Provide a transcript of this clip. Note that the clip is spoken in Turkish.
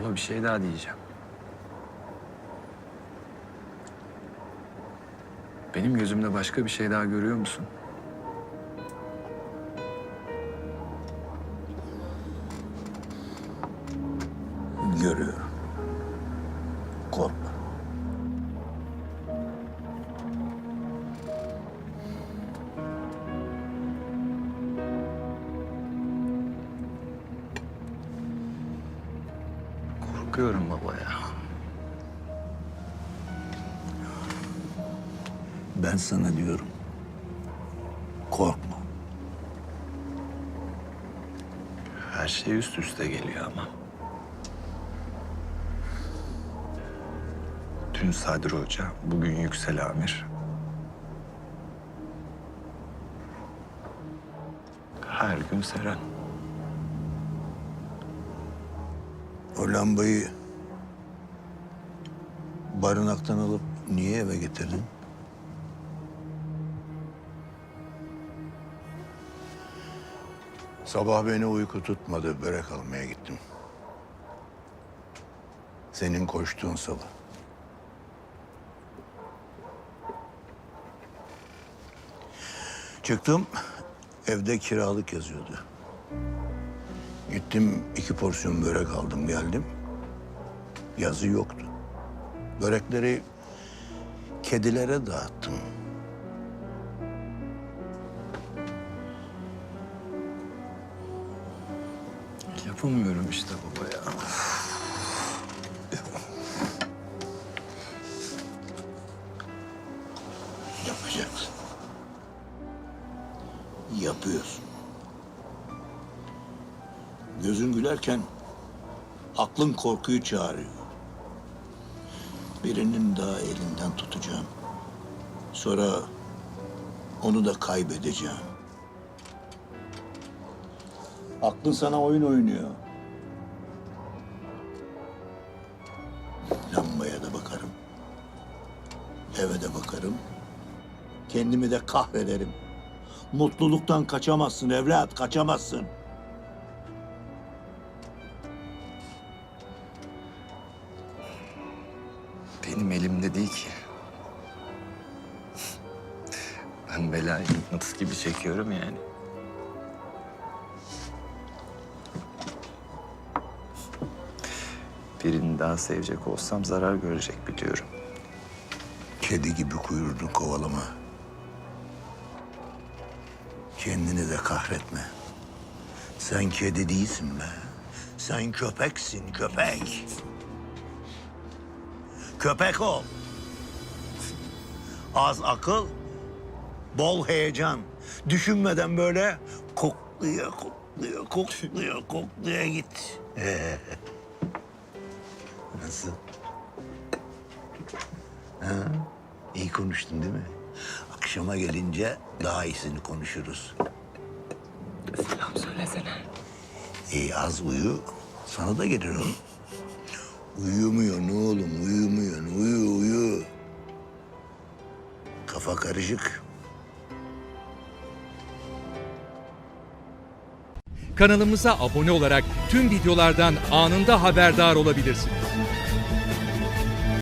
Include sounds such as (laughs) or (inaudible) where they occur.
Baba bir şey daha diyeceğim. Benim gözümde başka bir şey daha görüyor musun? Görüyorum. Korkuyorum baba ya. Ben sana diyorum. Korkma. Her şey üst üste geliyor ama. Dün Sadri Hoca, bugün Yüksel Amir. Her gün Seren. O lambayı barınaktan alıp niye eve getirdin? Sabah beni uyku tutmadı. Börek almaya gittim. Senin koştuğun salı. Çıktım. Evde kiralık yazıyordu. Gittim iki porsiyon börek aldım geldim. Yazı yoktu. Börekleri kedilere dağıttım. Yapamıyorum işte baba ya. Yapacaksın. Yapıyorsun. Gözün gülerken aklın korkuyu çağırıyor. Birinin daha elinden tutacağım. Sonra onu da kaybedeceğim. Aklın sana oyun oynuyor. Lambaya da bakarım. Eve de bakarım. Kendimi de kahrederim. Mutluluktan kaçamazsın evlat, kaçamazsın. Benim elimde değil ki. (laughs) Ben belayı mıknatıs gibi çekiyorum yani. Birini daha sevecek olsam zarar görecek biliyorum. Kedi gibi kuyruğunu kovalama. Kendini de kahretme. Sen kedi değilsin be. Sen köpeksin, köpek. Köpek ol. Az akıl, bol heyecan. Düşünmeden böyle kokluya kokluya kokluya kokluya git. (laughs) Nasıl? İyi konuştun değil mi? Akşama gelince daha iyisini konuşuruz. Selam söylesene. İyi az uyu. Sana da gelir oğlum. Uyumuyor ne oğlum uyumuyor. Uyu uyu. Kafa karışık. Kanalımıza abone olarak tüm videolardan anında haberdar olabilirsiniz.